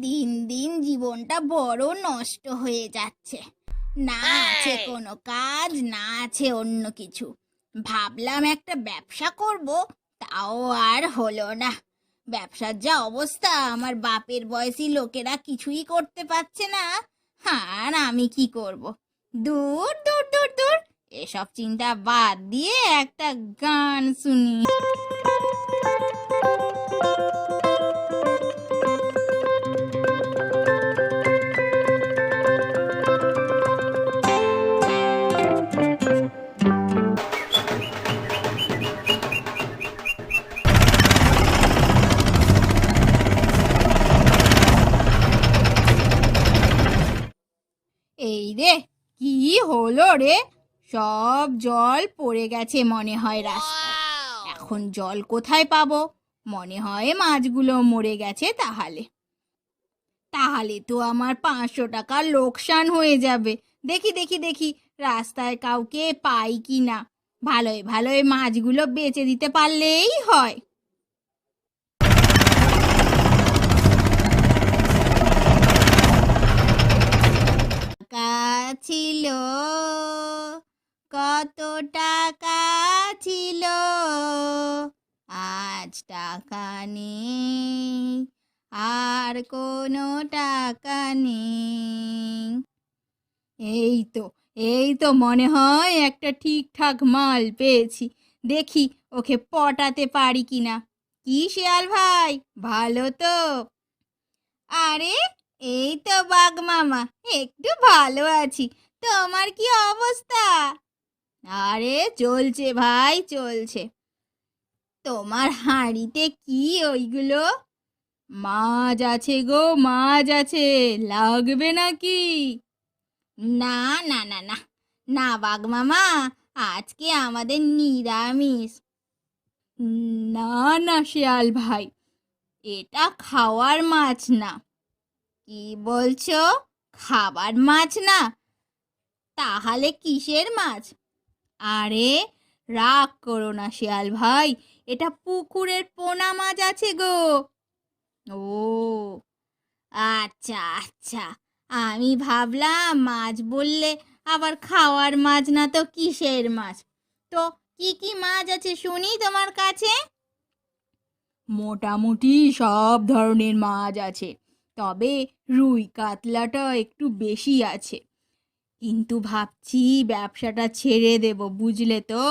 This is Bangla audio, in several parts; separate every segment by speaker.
Speaker 1: দিন দিন জীবনটা বড় নষ্ট হয়ে যাচ্ছে। না আছে কোনো কাজ না আছে অন্য কিছু। ভাবলাম একটা ব্যবসা করব তাও আর হলো না। ব্যবসার যা অবস্থা আমার বাপের বয়সী লোকেরা কিছুই করতে পারছে না। আর আমি কি করব? দূর দূর দূর দূর! এসব চিন্তা বাদ দিয়ে একটা গান শুনি। এই রে কি হলো রে? সব জল পড়ে গেছে মনে হয় রাস্তায়। এখন জল কোথায় পাবো? মনে হয় মাছগুলো মরে গেছে তাহলে। তাহলে তো আমার পাঁচশো টাকা লোকসান হয়ে যাবে। দেখি দেখি দেখি রাস্তায় কাউকে পাই কি না ভালোই ভালোই মাছগুলো বেচে দিতে পারলেই হয়। টাকা ছিল? কত টাকা ছিল? আজ টাকা নেই, আর কোনো টাকা নেই। এই তো এই তো মনে হয় একটা ঠিকঠাক মাল পেয়েছি। দেখি ওকে পটাতে পারি কিনা। কি শিয়াল ভাই, ভালো তো। আরে এই তো বাঘ মামা, একটু ভালো আছি। তোমার কি অবস্থা? আরে চলছে ভাই, চলছে। তোমার হাঁড়িতে কি ওইগুলো? মাছ আছে গো, মাছ আছে, লাগবে নাকি? না না না না না বাঘ মামা, আজকে আমাদের নিরামিষ। না না, শিয়াল ভাই, এটা খাওয়ার মাছ না। কি বলছো? খাবার মাছ না? তাহলে কিসের মাছ? আরে, রাগ করো না শিয়াল ভাই, এটা পুকুরের পোনা মাছ আছে গো। ও আচ্ছা আচ্ছা আমি ভাবলাম মাছ বললে আবার খাওয়ার মাছ না তো কিসের মাছ? তো কি কি মাছ আছে শুনি তোমার কাছে? মোটামুটি সব ধরনের মাছ আছে। তবে রুই কাতলাটা একটু বেশি আছে। কিন্তু ভাবছি ব্যবসাটা ছেড়ে দেব, বুঝলে তো?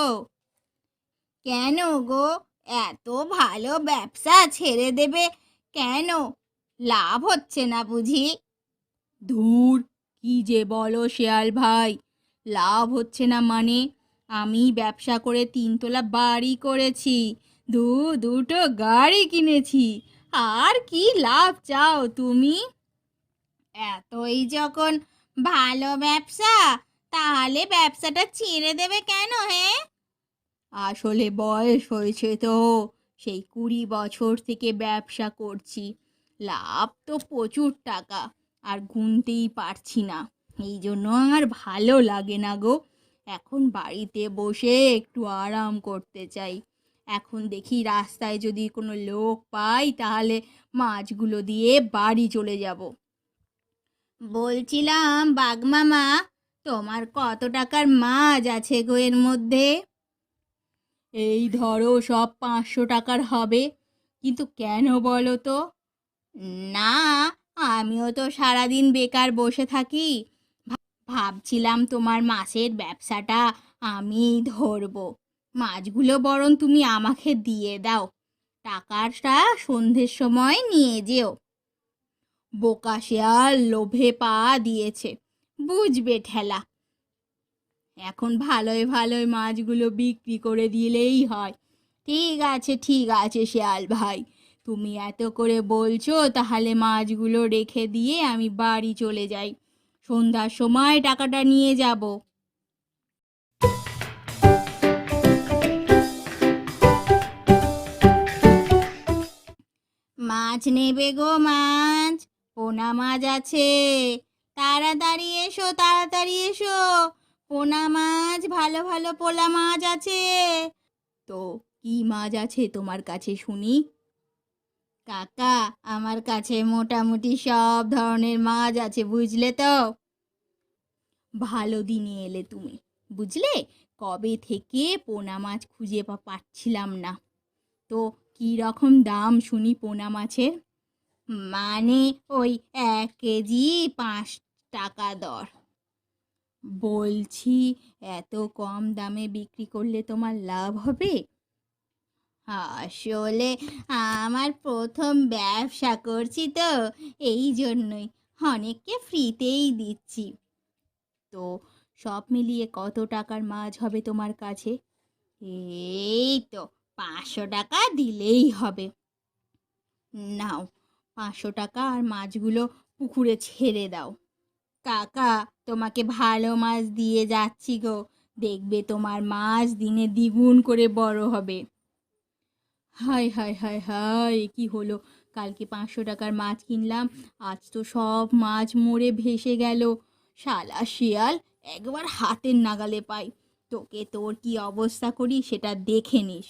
Speaker 1: কেন গো? এত ভালো ব্যবসা ছেড়ে দেবে কেন? লাভ হচ্ছে না বুঝি? ধুর, কি যে বলো শেয়াল ভাই। লাভ হচ্ছে না মানে আমি ব্যবসা করে তিনতলা বাড়ি করেছি। দু দুটো গাড়ি কিনেছি। আর কি লাভ চাও তুমি? এতই যখন ভালো ব্যবসা, তাহলে ব্যবসাটা ছেড়ে দেবে কেন হে? আসলে বয়স হয়েছে তো, সেই কুড়ি বছর থেকে ব্যবসা করছি। লাভ তো প্রচুর টাকা, আর গুনতেই পারছি না। এই জন্য আর ভালো লাগে না গো। এখন বাড়িতে বসে একটু আরাম করতে চাই। এখন দেখি রাস্তায় যদি কোনো লোক পাই, তাহলে মাছগুলো দিয়ে বাড়ি চলে যাব। বলছিলাম বাগমামা তোমার কত টাকার মাছ আছে গো এর মধ্যে? এই ধরো সব পাঁচশো টাকার হবে, কিন্তু কেন বলো তো? না, আমিও তো সারাদিন বেকার বসে থাকি। ভাবছিলাম তোমার মাছের ব্যবসাটা আমি ধরবো। মাছগুলো বরং তুমি আমাকে দিয়ে দাও। টাকাটা সন্ধ্যের সময় নিয়ে যেও। বোকা শেয়াল লোভে পা দিয়েছে। বুঝবে ঠেলা। এখন ভালোই ভালোই মাছগুলো বিক্রি করে দিলেই হয়। ঠিক আছে ঠিক আছে শেয়াল ভাই। তুমি এত করে বলছো তাহলে মাছগুলো রেখে দিয়ে আমি বাড়ি চলে যাই। সন্ধ্যার সময় টাকাটা নিয়ে যাব। মাছ নেবে গো মাছ, পোনা মাছ আছে। তাড়াতাড়ি এসো তাড়াতাড়ি এসো। পোনা মাছ, ভালো ভালো পোলা মাছ আছে। তো, কি মাছ আছে তোমার কাছে শুনি? কাকা, আমার কাছে মোটামুটি সব ধরনের মাছ আছে, বুঝলে তো? ভালো দিনে এলে তুমি, বুঝলে? কবে থেকে পোনা মাছ খুঁজে পাচ্ছিলাম না। তো কী রকম দাম শুনি পোনা মাছের? মানে ওই এক কেজি পাঁচ টাকা দর। বলছি, এত কম দামে বিক্রি করলে তোমার লাভ হবে? আসলে আমার প্রথম ব্যবসা করছি তো, এই জন্যই। অনেককে ফ্রিতেই দিচ্ছি। তো সব মিলিয়ে কত টাকার মাছ হবে তোমার কাছে? এই তো পাঁচশো টাকা দিলেই হবে। নাও, পাঁচশো টাকা আর মাছগুলো পুকুরে ছেড়ে দাও। কাকা, তোমাকে ভালো মাছ দিয়ে যাচ্ছি গো। দেখবে তোমার মাছ দিনে দ্বিগুণ করে বড় হবে। হায় হায় হায় হায় কি হলো? কালকে পাঁচশো টাকার মাছ কিনলাম, আজ তো সব মাছ মরে ভেসে গেল। শালা শিয়াল, একবার হাতের নাগালে পাই। তোকে তোর কি অবস্থা করি সেটা দেখে নিস।